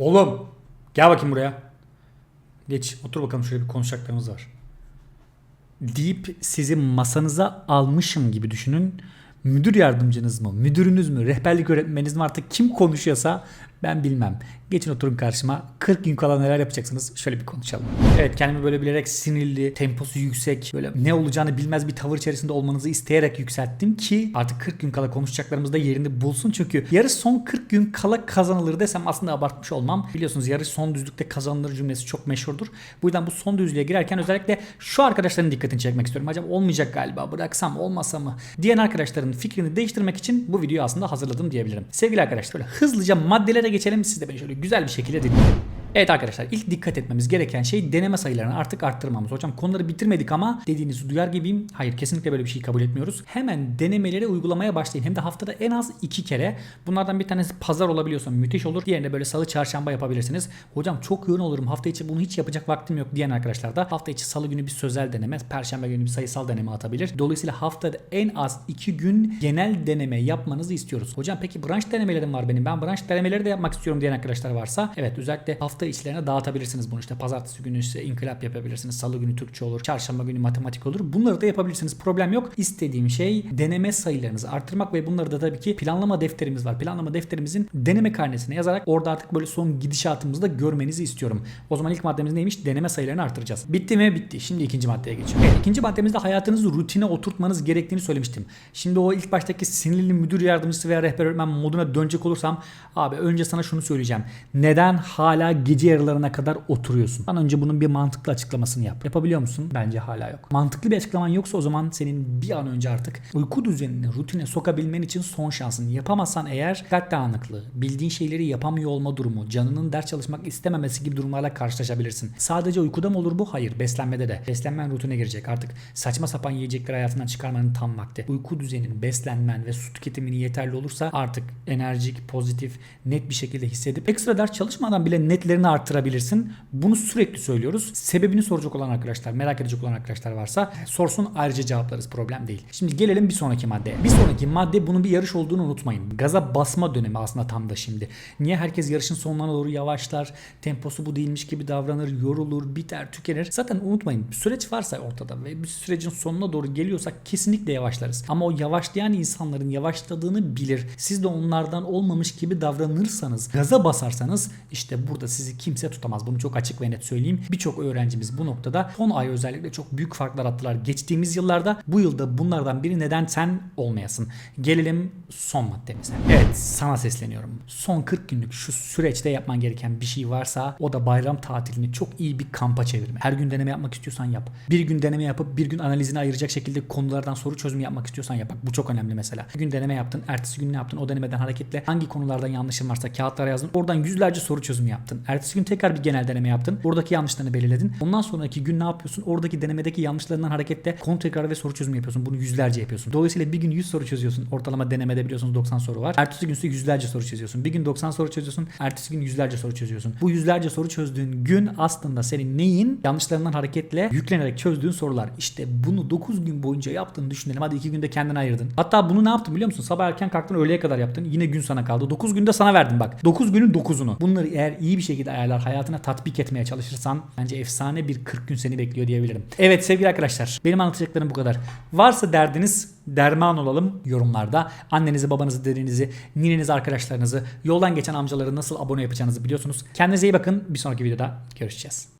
Oğlum gel bakayım buraya. Geç otur bakalım şöyle bir konuşacaklarımız var. Deyip sizi masanıza almışım gibi düşünün. Müdür yardımcınız mı, müdürünüz mü, rehberlik öğretmeniniz mi artık kim konuşuyorsa ben bilmem. Geçin oturun karşıma. 40 gün kala neler yapacaksınız? Şöyle bir konuşalım. Evet kendimi böyle bilerek sinirli, temposu yüksek, böyle ne olacağını bilmez bir tavır içerisinde olmanızı isteyerek yükselttim ki artık 40 gün kala konuşacaklarımız da yerini bulsun. Çünkü yarış son 40 gün kala kazanılır desem aslında abartmış olmam. Biliyorsunuz yarış son düzlükte kazanılır cümlesi çok meşhurdur. Bu yüzden bu son düzlüğe girerken özellikle şu arkadaşların dikkatini çekmek istiyorum. Acaba olmayacak galiba bıraksam olmasa mı? Diyen arkadaşların fikrini değiştirmek için bu videoyu aslında hazırladım diyebilirim. Sevgili arkadaşlar böyle hızlıca maddelere geçelim. Siz de beni şöyle güzel bir şekilde dinleyin. Evet arkadaşlar ilk dikkat etmemiz gereken şey deneme sayılarını artık arttırmamız. Hocam konuları bitirmedik ama dediğinizi duyar gibiyim. Hayır kesinlikle böyle bir şey kabul etmiyoruz. Hemen denemeleri uygulamaya başlayın. Hem de haftada en az iki kere. Bunlardan bir tanesi pazar olabiliyorsa müthiş olur. Diğerini böyle salı çarşamba yapabilirsiniz. Hocam çok yoğun olurum hafta içi bunu hiç yapacak vaktim yok diyen arkadaşlar da hafta içi salı günü bir sözel deneme, perşembe günü bir sayısal deneme atabilir. Dolayısıyla haftada en az iki gün genel deneme yapmanızı istiyoruz. Hocam peki branş denemelerim var benim. Ben branş denemeleri de yapmak istiyorum diyen arkadaşlar varsa evet özellikle hafta içlerine dağıtabilirsiniz bunu. İşte pazartesi günü işte inkılap yapabilirsiniz. Salı günü Türkçe olur. Çarşamba günü matematik olur. Bunları da yapabilirsiniz. Problem yok. İstediğim şey deneme sayılarınızı arttırmak ve bunları da tabii ki planlama defterimiz var. Planlama defterimizin deneme karnesine yazarak orada artık böyle son gidişatımızı da görmenizi istiyorum. O zaman ilk maddemiz neymiş? Deneme sayılarını arttıracağız. Bitti mi? Bitti. Şimdi ikinci maddeye geçiyorum. Evet, ikinci maddemizde hayatınızı rutine oturtmanız gerektiğini söylemiştim. Şimdi o ilk baştaki sinirli müdür yardımcısı veya rehber öğretmen moduna dönecek olursam abi önce sana şunu söyleyeceğim. Neden hala gece yarılarına kadar oturuyorsun? Sen önce bunun bir mantıklı açıklamasını yap. Yapabiliyor musun? Bence hala yok. Mantıklı bir açıklaman yoksa o zaman senin bir an önce artık uyku düzenini rutine sokabilmen için son şansın. Yapamazsan eğer dikkat dağınıklığı, bildiğin şeyleri yapamıyor olma durumu, canının ders çalışmak istememesi gibi durumlarla karşılaşabilirsin. Sadece uykuda mı olur bu? Hayır. Beslenmede de. Beslenmen rutine girecek. Artık saçma sapan yiyecekleri hayatından çıkarmanın tam vakti. Uyku düzenin, beslenmen ve su tüketimini yeterli olursa artık enerjik, pozitif, net bir şekilde hissedip ekstra ders çalışmadan bile netlerini arttırabilirsin. Bunu sürekli söylüyoruz. Sebebini soracak olan arkadaşlar, merak edecek olan arkadaşlar varsa sorsun ayrıca cevaplarız. Problem değil. Şimdi gelelim bir sonraki maddeye. Bir sonraki madde bunun bir yarış olduğunu unutmayın. Gaza basma dönemi aslında tam da şimdi. Niye herkes yarışın sonlarına doğru yavaşlar, temposu bu değilmiş gibi davranır, yorulur, biter, tükenir. Zaten unutmayın süreç varsa ortada ve bir sürecin sonuna doğru geliyorsak kesinlikle yavaşlarız. Ama o yavaşlayan insanların yavaşladığını bilir. Siz de onlardan olmamış gibi davranırsanız, gaza basarsanız işte burada sizi kimse tutamaz. Bunu çok açık ve net söyleyeyim. Birçok öğrencimiz bu noktada son ay özellikle çok büyük farklar attılar. Geçtiğimiz yıllarda bu yılda bunlardan biri neden sen olmayasın? Gelelim son maddemize. Evet sana sesleniyorum. Son 40 günlük şu süreçte yapman gereken bir şey varsa o da bayram tatilini çok iyi bir kampa çevirme. Her gün deneme yapmak istiyorsan yap. Bir gün deneme yapıp bir gün analizini ayıracak şekilde konulardan soru çözümü yapmak istiyorsan yap. Bak bu çok önemli mesela. Bir gün deneme yaptın. Ertesi gün ne yaptın? O denemeden hareketle hangi konulardan yanlışın varsa kağıtlara yazdın. Oradan yüzlerce soru çözümü yaptın. Ertesi gün tekrar bir genel deneme yaptın. Oradaki yanlışlarını belirledin. Ondan sonraki gün ne yapıyorsun? Oradaki denemedeki yanlışlarından hareketle konu tekrarı ve soru çözümü yapıyorsun. Bunu yüzlerce yapıyorsun. Dolayısıyla bir gün 100 soru çözüyorsun. Ortalama denemede biliyorsunuz 90 soru var. Ertesi gün ise yüzlerce soru çözüyorsun. Bir gün 90 soru çözüyorsun. Ertesi gün yüzlerce soru çözüyorsun. Bu yüzlerce soru çözdüğün gün aslında senin neyin yanlışlarından hareketle yüklenerek çözdüğün sorular. İşte bunu 9 gün boyunca yaptığını düşünelim. Hadi 2 günde kendine ayırdın. Hatta bunu ne yaptın biliyor musun? Sabah erken kalktın öğleye kadar yaptın. Yine gün sana kaldı. 9 günde sana verdim bak. 9 günün 9'unu. Bunları eğer iyi bir şekilde ayarlar hayatına tatbik etmeye çalışırsan bence efsane bir 40 gün seni bekliyor diyebilirim. Evet sevgili arkadaşlar benim anlatacaklarım bu kadar. Varsa derdiniz derman olalım yorumlarda. Annenizi, babanızı, dedenizi, ninenizi, arkadaşlarınızı, yoldan geçen amcaları nasıl abone yapacağınızı biliyorsunuz. Kendinize iyi bakın. Bir sonraki videoda görüşeceğiz.